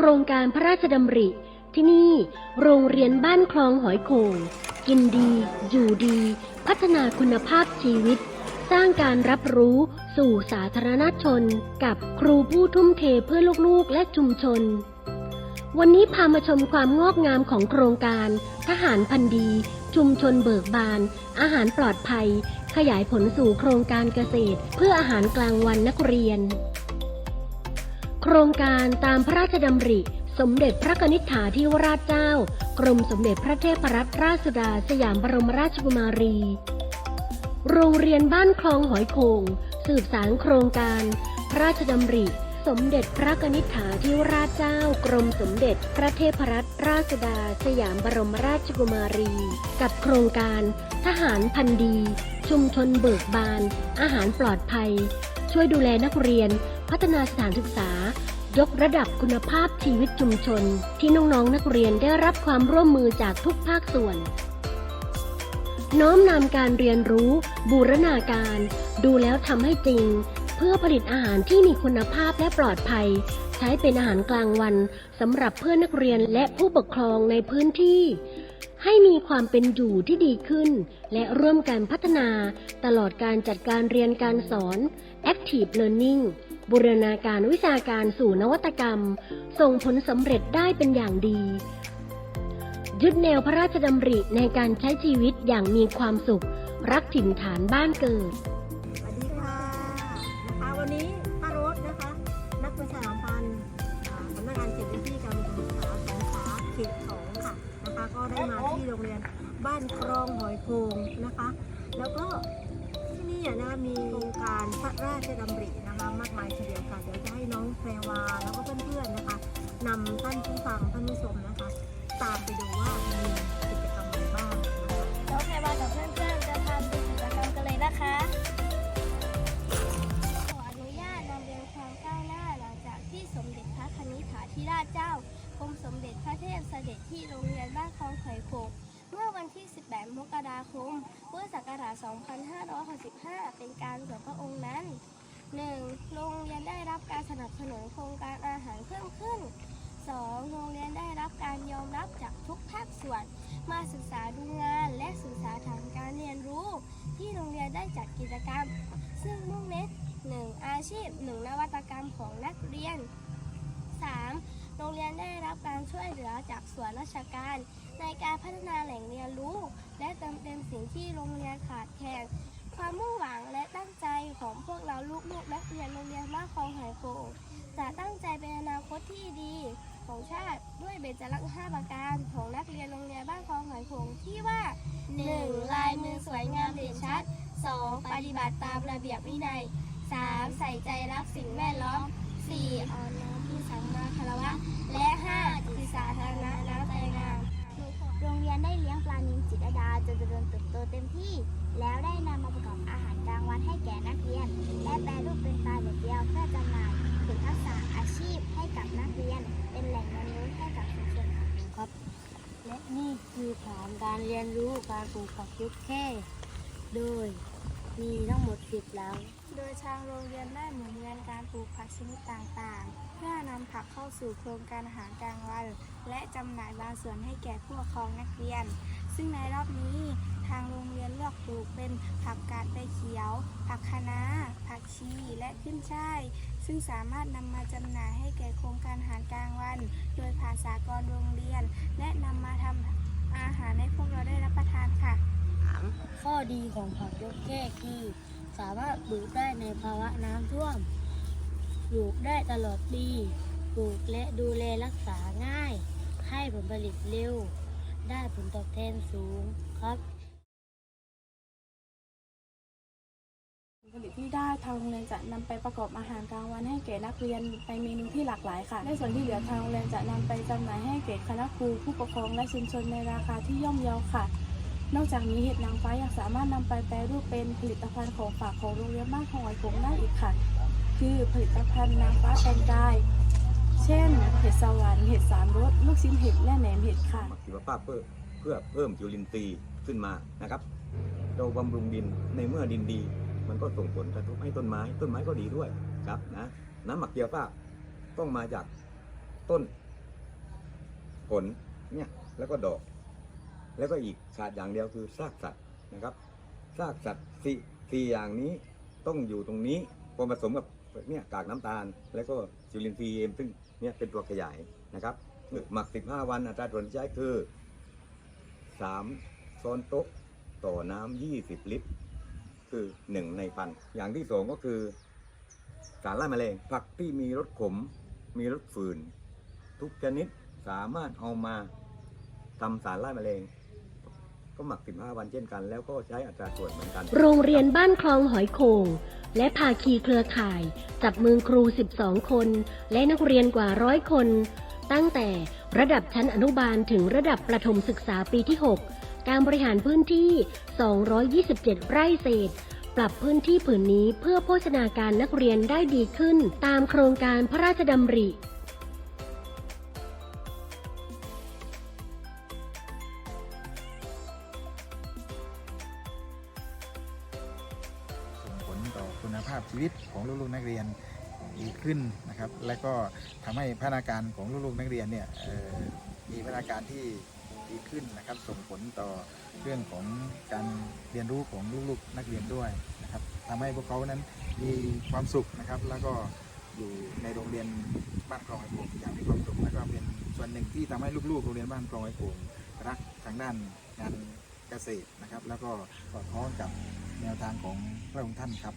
โครงการพระราชดำริ ที่นี่โรงเรียนบ้านคลองหอยโขงกินดี อยู่ดี พัฒนาคุณภาพชีวิต สร้างการรับรู้สู่สาธารณชน กับครูผู้ทุ่มเทเพื่อลูกๆและชุมชน วันนี้พามาชมความงอกงามของโครงการ ทหารพันธ์ดี ชุมชนเบิกบาน อาหารปลอดภัย ขยายผลสู่โครงการเกษตร เพื่ออาหารกลางวันนักเรียน โครงการตามพระราชดำริ สมเด็จพระนิษฐาธิวราชเจ้า กรมสมเด็จพระเทพรัตนราชสุดาสยามบรมราชกุมารี โรงเรียนบ้านคลองหอยโขงสืบสารโครงการ พระราชดำริ สมเด็จพระนิษฐาธิวราชเจ้า กรมสมเด็จพระเทพรัตนราชสุดาสยามบรมราชกุมารี กับโครงการ ทหารพันธีชุมชนเบิกบาน อาหารปลอดภัย ช่วยดูแลนักเรียน พัฒนาสถานศึกษา ยกระดับคุณภาพชีวิตชุมชน ที่น้องๆนนักเรียนได้รับความร่วมมือจากทุกภาคส่วน น้อมนำการเรียนรู้ บูรณาการ ดูแล้วทำให้จริง เพื่อผลิตอาหารที่มีคุณภาพและปลอดภัย ใช้เป็นอาหารกลางวันสำหรับเพื่อนนักเรียนและผู้ปกครองในพื้นที่ ให้มีความเป็นอยู่ที่ดีขึ้น และร่วมกันพัฒนาตลอดการจัดการเรียนการสอน Active Learning บูรณาการวิชาการสู่นวัตกรรม ส่งผลสำเร็จได้เป็นอย่างดี ยึดแนวพระราชดำริในการใช้ชีวิตอย่างมีความสุข รักถิ่นฐานบ้านเกิดสวัสดีค่ะนะคะวันนี้ป้ารถนะคะ นักประชาสัมพันธ์อ่าสำนักงานเขตพื้นที่การศึกษาสงขลาเขตสองค่ะนะคะก็ได้มา ที่โรงเรียนบ้านคลองหอยโขงนะคะ แล้วก็ที่นี่อะนะมีโครงการพระราชดำรินะคะมากมายทีเดียวค่ะเดี๋ยวจะให้น้องแพรวาแล้วก็เพื่อนๆนะคะนำท่านผู้ฟังท่านผู้ชมนะคะ ตามไปดูว่ามีกิจกรรมอะไรบ้างนะคะน้องไพวากับเพื่อนๆจะทำกิจกรรมกันเลยนะคะขออนุญาตนำเรียนความก้าวหน้าหลังจากที่สมเด็จพระคณิษฐาธิราชเจ้า กรมสมเด็จพระเทพเสด็จที่โรงเรียนบ้านคลองไข่โขงเมื่อวันที่ 18 มกราคม พุทธศักราช 2565 เป็นการส่วนพระองค์นั้น 1. โรงเรียนได้รับการสนับสนุนโครงการอาหารเพิ่มขึ้น 2. โรงเรียนได้รับการยอมรับจากทุกภาคส่วน มาศึกษาดูงานและศึกษาฐานการเรียนรู้ ที่โรงเรียนได้จัดกิจกรรม ซึ่งมุ่งเน้น 1. อาชีพ 1. นวัตกรรมของนักเรียน 3. โรงเรียนได้รับการช่วยเหลือจากส่วนราชการ ในการพัฒนาแหล่งเรียนรู้ และเติมเต็มสิ่งที่โรงเรียนขาดแคลนความมุ่งหวังและตั้งใจของพวกเราลูกๆนักเรียนโรงเรียนบ้านคลองหอยโขงจะตั้งใจเป็นอนาคตที่ดี ของชาติด้วยเบญจลักษณ์5ประการของนักเรียนโรงเรียนบ้านคลองหอยโขงที่ว่า 1. ลายมือสวยงามเด่นชัด 2. ปฏิบัติตามระเบียบวินัย 3. ใส่ใจรักสิ่งแวดล้อม 4. อ่อน น้อมที่สังมาคารวะ และ 5. จิตสาธารณะน้ำใจงาม โรงเรียนได้เลี้ยงปลานิลจิตรดาจนเจริญเติบโตเต็มที่ แล้วได้นำมาประกอบอาหารกลางวันให้แก่นักเรียน และแปรรูปเป็นปลาเด็ดเดียวเพื่อจำหน่ายถึงทักษะอาชีพให้กับนักเรียน เป็นแหล่งเรียนรู้ให้กับชุมชนค่ะและนี่คือฐานการเรียนรู้การปลูกผักยุกแค่ โดยมีทั้งหมดสิบหลังโดยทางโรงเรียนได้หมุนเวียนการปลูกผักชนิดต่างๆเพื่อนำผักเข้าสู่โครงการอาหารกลางวัน และจำหน่ายบางส่วนให้แก่ผู้ปกครองนักเรียน ซึ่งในรอบนี้ทางโรงเรียนเลือกปลูกเป็นผักกาดใบเขียว ผักคะน้า ผักชีและขึ้นช่าย ซึ่งสามารถนำมาจำหน่ายให้แก่โครงการอาหารกลางวัน โดยผ่านสากลโรงเรียน และนำมาทำอาหารให้พวกเราได้รับประทานค่ะ ข้อดีของผักยกแค่คือ สามารถปลูกได้ในภาวะน้ำท่วม ปลูกได้ตลอดปี ปลูกและดูแลรักษาง่าย ให้ผลผลิตเร็ว ได้ผลตอบแทนสูงครับ ผลผลิตที่ได้ทางโรงเรียนจะนำไปประกอบอาหารกลางวันให้แก่นักเรียนในเมนูที่หลากหลายค่ะในส่วนที่เหลือทางโรงเรียนจะนำไปจำหน่ายให้แก่คณะครูผู้ปกครองและชุมชนในราคาที่ย่อมเยาค่ะ นอกจากนี้เห็ดนางฟ้ายังสามารถนำไปแปรรูปเป็นผลิตภัณฑ์ของฝากของโรงเรียนบ้านของไหวผมได้อีกค่ะ คือผลิตภัณฑ์นางฟ้าแต่งกาย เช่น เห็ดสวรรค์เห็ดสามรสลูกชิ้นเห็ดและแหนมเห็ดค่ะชีวภาพเพื่อเพื่อเพิ่มจุลินทรีย์ขึ้นมานะครับ เราบำรุงดินในเมื่อดินดี มันก็ส่งผลกระทบให้ต้นไม้ ต้นไม้ก็ดีด้วยครับนะน้ำหมักเกียวภาพต้องมาจากต้น ผลเนี่ยแล้วก็ดอก แล้วก็อีกขาดอย่างเดียวคือซากสัตว์นะครับซากสัตว์สี่สี่อย่างนี้ต้องอยู่ตรงนี้พอผสมกับ เนี่ยกากน้ำตาล แล้วก็จุลินทรีย์เองซึ่งเนี่ยเป็นตัวขยายนะครับหมัก 15 วันอัตราส่วนที่ใช้คือ 3 ช้อนโต๊ะต่อน้ำ20 ลิตร คือ 1 ในพัน อย่างที่สองก็คือ สารไล่แมลงผักที่มีรสขม มีรสฝืน ทุกชนิดสามารถเอามาทำสารไล่แมลง ก็หมัก 15 วันเช่นกัน แล้วก็ใช้อัตราส่วนเหมือนกัน โรงเรียนบ้านคลองหอยโขงและภาคีเครือข่าย จับมือครู 12 คน และนักเรียนกว่าร้อยคน ตั้งแต่ระดับชั้นอนุบาลถึงระดับประถมศึกษาปีที่ 6 การบริหารพื้นที่ 227 ไร่เศษ ปรับพื้นที่ผืนนี้เพื่อโภชนาการนักเรียนได้ดีขึ้น ตามโครงการพระราชดำริ คุณภาพชีวิตของลูกๆนักเรียนดีขึ้นนะครับ และก็ทำให้พัฒนาการของลูกๆนักเรียนเนี่ยมีพัฒนาการที่ดีขึ้นนะครับ ส่งผลต่อเรื่องของการเรียนรู้ของลูกๆนักเรียนด้วยนะครับทำให้พวกเขานั้นมีความสุขนะครับ แล้วก็อยู่ในโรงเรียนบ้านคลองไอโป่งอย่างมีความสุขแล้วก็เป็นส่วนหนึ่งที่ทำให้ลูกๆ โรงเรียนบ้านคลองไอโป่งรักทางด้านงานเกษตรนะครับ แล้วก็สอดคล้องกับแนวทางของพระองค์ท่านครับ